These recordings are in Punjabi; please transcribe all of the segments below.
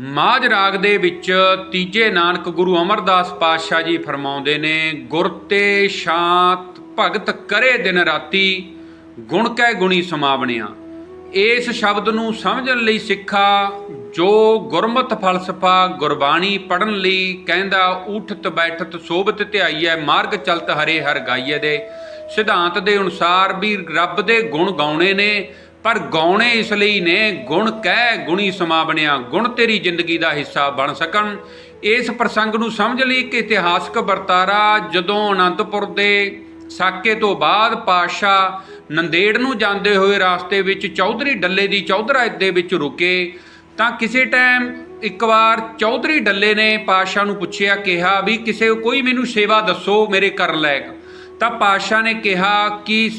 ਮਾਝ ਰਾਗ ਦੇ ਵਿੱਚ ਤੀਜੇ ਨਾਨਕ ਗੁਰੂ ਅਮਰਦਾਸ ਪਾਤਸ਼ਾਹ ਜੀ ਫਰਮਾਉਂਦੇ ਨੇ, ਗੁਰ ਤੇ ਸ਼ਾਂਤ ਭਗਤ ਕਰੇ ਦਿਨ ਰਾਤੀ, ਗੁਣ ਕੈ ਗੁਣੀ ਸਮਾਵਣਿਆ। ਇਸ ਸ਼ਬਦ ਨੂੰ ਸਮਝਣ ਲਈ ਸਿੱਖਾ, ਜੋ ਗੁਰਮਤ ਫਲਸਫਾ ਗੁਰਬਾਣੀ ਪੜਨ ਲਈ ਕਹਿੰਦਾ, ਉਠਤ ਬੈਠਤ ਸੋਭਤ ਧਿਆਈਐ, ਮਾਰਗ ਚਲਤ ਹਰੇ ਹਰ ਗਾਈਐ ਦੇ। ਸਿਧਾਂਤ ਦੇ ਅਨੁਸਾਰ ਵੀ ਰੱਬ ਦੇ ਗੁਣ ਗਾਉਣੇ ਨੇ ਪਰ ਗਾਉਣੇ ਇਸ ਲਈ ਨੇ, ਗੁਣ ਕਹਿ ਗੁਣੀ ਸਮਾ ਬਣਿਆ, ਗੁਣ ਤੇਰੀ ਜ਼ਿੰਦਗੀ ਦਾ ਹਿੱਸਾ ਬਣ ਸਕਣ। ਇਸ ਪ੍ਰਸੰਗ ਨੂੰ ਸਮਝ ਲਈ ਕਿ ਇਤਿਹਾਸਕ ਵਰਤਾਰਾ, ਜਦੋਂ ਅਨੰਦਪੁਰ ਦੇ ਸਾਕੇ ਤੋਂ ਬਾਅਦ ਪਾਸ਼ਾ ਨੰਦੇੜ ਨੂੰ ਜਾਂਦੇ ਹੋਏ ਰਾਸਤੇ ਵਿੱਚ ਚੌਧਰੀ ਡੱਲੇ ਦੀ ਚੌਧਰਾ ਦੇ ਵਿੱਚ ਰੁਕੇ, ਤਾਂ ਕਿਸੇ ਟਾਈਮ ਇੱਕ ਵਾਰ ਚੌਧਰੀ ਡੱਲੇ ਨੇ ਪਾਸ਼ਾ ਨੂੰ ਪੁੱਛਿਆ, ਕਿਹਾ ਵੀ ਕਿਸੇ ਕੋਈ ਮੈਨੂੰ ਸੇਵਾ ਦੱਸੋ ਮੇਰੇ ਕਰਨ ਲਾਇਕ। ਤਾਂ ਪਾਸ਼ਾ ਨੇ ਕਿਹਾ ਕਿ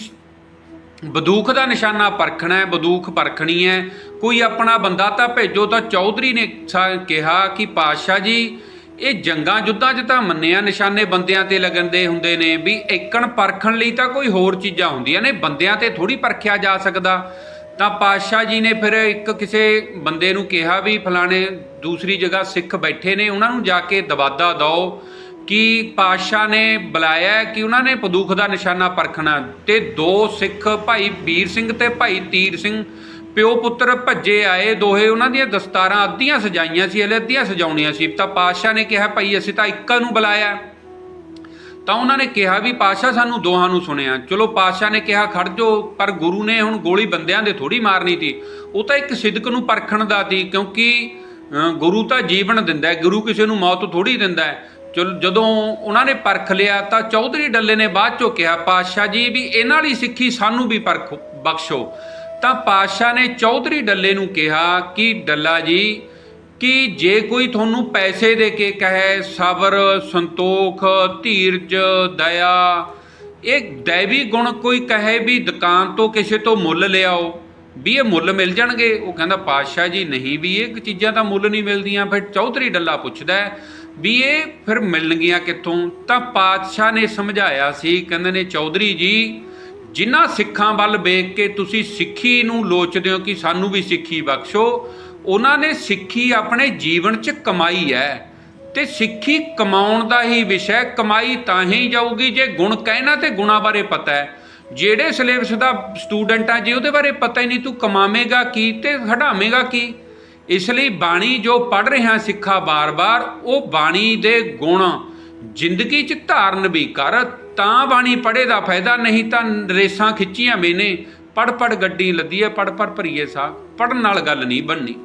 ਬਦੂਖ ਦਾ ਨਿਸ਼ਾਨਾ ਪਰਖਣਾ ਹੈ ਬਦੂਖ ਪਰਖਣੀ ਹੈ। ਕੋਈ ਆਪਣਾ ਬੰਦਾ ਤਾਂ ਭੇਜੋ ਤਾਂ ਚੌਧਰੀ ਨੇ ਸਾ- ਕਿਹਾ ਕਿ ਪਾਤਸ਼ਾਹ ਜੀ, ਇਹ ਜੰਗਾਂ ਜੁੱਧਾਂ 'ਚ ਤਾਂ ਮੰਨਿਆ ਨਿਸ਼ਾਨੇ ਬੰਦਿਆਂ ਤੇ ਲੱਗਣਦੇ ਹੁੰਦੇ ਨੇ ਵੀ ਏਕਣ ਪਰਖਣ ਲਈ ਤਾਂ ਕੋਈ ਹੋਰ ਚੀਜ਼ਾਂ ਹੁੰਦੀਆਂ ਨੇ, ਬੰਦਿਆਂ ਤੇ ਥੋੜੀ ਪਰਖਿਆ ਜਾ ਸਕਦਾ। ਤਾਂ ਪਾਤਸ਼ਾਹ ਜੀ ਨੇ ਫਿਰ ਇੱਕ ਕਿਸੇ ਬੰਦੇ ਨੂੰ ਕਿਹਾ ਵੀ ਫਲਾਣੇ ਦੂਸਰੀ ਜਗ੍ਹਾ ਸਿੱਖ ਬੈਠੇ ਨੇ, ਉਹਨਾਂ ਨੂੰ ਜਾ ਕੇ ਦਵਾਦਾ ਦਿਓ। ਕਿ ਪਾਤਸ਼ਾਹ ਨੇ ਬੁਲਾਇਆ ਕਿ ਉਹਨਾਂ ਨੇ ਪਦੂਖ ਦਾ ਨਿਸ਼ਾਨਾ ਪਰਖਣਾ ਤੇ ਦੋ ਸਿੱਖ ਭਾਈ ਵੀਰ ਸਿੰਘ ਤੇ ਭਾਈ ਤੀਰ ਸਿੰਘ ਪਿਓ ਪੁੱਤਰ ਭੱਜੇ ਆਏ। ਦੋਹੇ ਉਹਨਾਂ ਦੀਆਂ ਦਸਤਾਰਾਂ ਅੱਧੀਆਂ ਸਜਾਈਆਂ ਸੀ ਹਲੇ ਅੱਧੀਆਂ ਸਜਾਉਣੀਆਂ ਸੀ। ਤਾਂ ਪਾਤਸ਼ਾਹ ਨੇ ਕਿਹਾ ਭਾਈ ਅਸੀਂ ਤਾਂ ਇੱਕਾਂ ਨੂੰ ਬੁਲਾਇਆ ਤਾਂ ਉਹਨਾਂ ਨੇ ਕਿਹਾ ਵੀ ਪਾਤਸ਼ਾਹ ਸਾਨੂੰ ਦੋਹਾਂ ਨੂੰ ਸੁਣਿਆ। ਚਲੋ ਪਾਤਸ਼ਾਹ ਨੇ ਕਿਹਾ ਖੜ ਜੋ ਪਰ ਗੁਰੂ ਨੇ ਹੁਣ ਗੋਲੀ ਬੰਦਿਆਂ ਦੇ ਥੋੜੀ ਮਾਰਨੀ ਸੀ। ਉਹ ਤਾਂ ਇੱਕ ਸਿਦਕ ਨੂੰ ਪਰਖਣ ਦਾ ਸੀ ਕਿਉਂਕਿ ਅ, ਗੁਰੂ ਤਾਂ ਜੀਵਨ ਦਿੰਦਾ ਹੈ। ਗੁਰੂ ਕਿਸੇ ਨੂੰ ਮੌਤ ਥੋੜੀ ਦਿੰਦਾ ਹੈ। ਜਦੋਂ ਉਹਨਾਂ ਨੇ ਪਰਖ ਲਿਆ ਤਾਂ ਚੌਧਰੀ ਡੱਲੇ ਨੇ ਬਾਅਦ ਚੋਂ ਕਿਹਾ, ਪਾਤਸ਼ਾਹ ਜੀ, ਵੀ ਇਹਨਾਂ ਵਾਲੀ ਸਿੱਖੀ ਸਾਨੂੰ ਵੀ ਪਰਖ, ਬਖਸ਼ੋ। ਤਾਂ ਪਾਤਸ਼ਾਹ ਨੇ ਚੌਧਰੀ ਡੱਲੇ ਨੂੰ ਕਿਹਾ, ਕਿ ਡੱਲਾ ਜੀ, ਕਿ ਜੇ ਕੋਈ ਤੁਹਾਨੂੰ ਪੈਸੇ ਦੇ ਕੇ ਕਹੇ, ਸਬਰ, ਸੰਤੋਖ, ਧੀਰਜ, ਦਇਆ, ਇਹ ਦੈਵੀ ਗੁਣ ਕੋਈ ਕਹੇ ਵੀ ਦੁਕਾਨ ਤੋਂ ਕਿਸੇ ਤੋਂ ਮੁੱਲ ਲਿਆਓ? ਵੀ ਇਹ ਮੁੱਲ ਮਿਲ ਜਾਣਗੇ? ਉਹ ਕਹਿੰਦਾ, ਪਾਤਸ਼ਾਹ ਜੀ, ਨਹੀਂ ਵੀ ਇਹ ਚੀਜ਼ਾਂ ਤਾਂ ਮੁੱਲ ਨਹੀਂ ਮਿਲਦੀਆਂ। ਫਿਰ ਚੌਧਰੀ ਡੱਲਾ ਪੁੱਛਦਾ ਵੀ ਇਹ ਫਿਰ ਮਿਲਣਗੀਆਂ ਕਿੱਥੋਂ? ਤਾਂ ਪਾਤਸ਼ਾਹ ਨੇ ਸਮਝਾਇਆ ਸੀ, ਕਹਿੰਦੇ ਨੇ, ਚੌਧਰੀ ਜੀ, ਜਿਨ੍ਹਾਂ ਸਿੱਖਾਂ ਵੱਲ ਵੇਖ ਕੇ ਤੁਸੀਂ ਸਿੱਖੀ ਨੂੰ ਲੋਚਦੇ ਹੋ ਕਿ ਸਾਨੂੰ ਵੀ ਸਿੱਖੀ ਬਖਸ਼ੋ, ਉਹਨਾਂ ਨੇ ਸਿੱਖੀ ਆਪਣੇ ਜੀਵਨ 'ਚ ਕਮਾਈ ਹੈ ਤੇ ਸਿੱਖੀ ਕਮਾਉਣ ਦਾ ਹੀ ਵਿਸ਼ਾ ਕਮਾਈ ਤਾਂ ਹੀ ਜਾਊਗੀ ਜੇ ਗੁਣ ਕਹਿਣਾ ਤੇ ਗੁਣਾ ਬਾਰੇ ਪਤਾ ਹੈ। ਜਿਹੜੇ ਸਿਲੇਬਸ ਦਾ ਸਟੂਡੈਂਟ ਆ, ਜੇ ਉਹਦੇ ਬਾਰੇ ਪਤਾ ਹੀ ਨਹੀਂ, ਤੂੰ ਕਮਾਵੇਂਗਾ ਕੀ ਤੇ ਹਟਾਵੇਂਗਾ ਕੀ? ਇਸ ਲਈ ਬਾਣੀ ਜੋ ਪੜ ਰਿਹਾ ਸਿੱਖਾ ਬਾਰ-ਬਾਰ, ਉਹ ਬਾਣੀ ਦੇ ਗੁਣ ਜ਼ਿੰਦਗੀ 'ਚ ਧਾਰਨ ਵੀ ਕਰ, ਤਾਂ ਬਾਣੀ ਪੜੇ ਦਾ ਫਾਇਦਾ, ਨਹੀਂ ਤਾਂ ਰੇਸਾਂ ਖਿੱਚੀਆਂ ਮੈਨੇ। ਪੜ ਪੜ ਗੱਡੀ ਲੱਦੀ ਹੈ ਪੜ ਪੜ ਭਰੀਏ ਸਾ ਪੜਨ ਨਾਲ ਗੱਲ ਨਹੀਂ ਬਣਨੀ।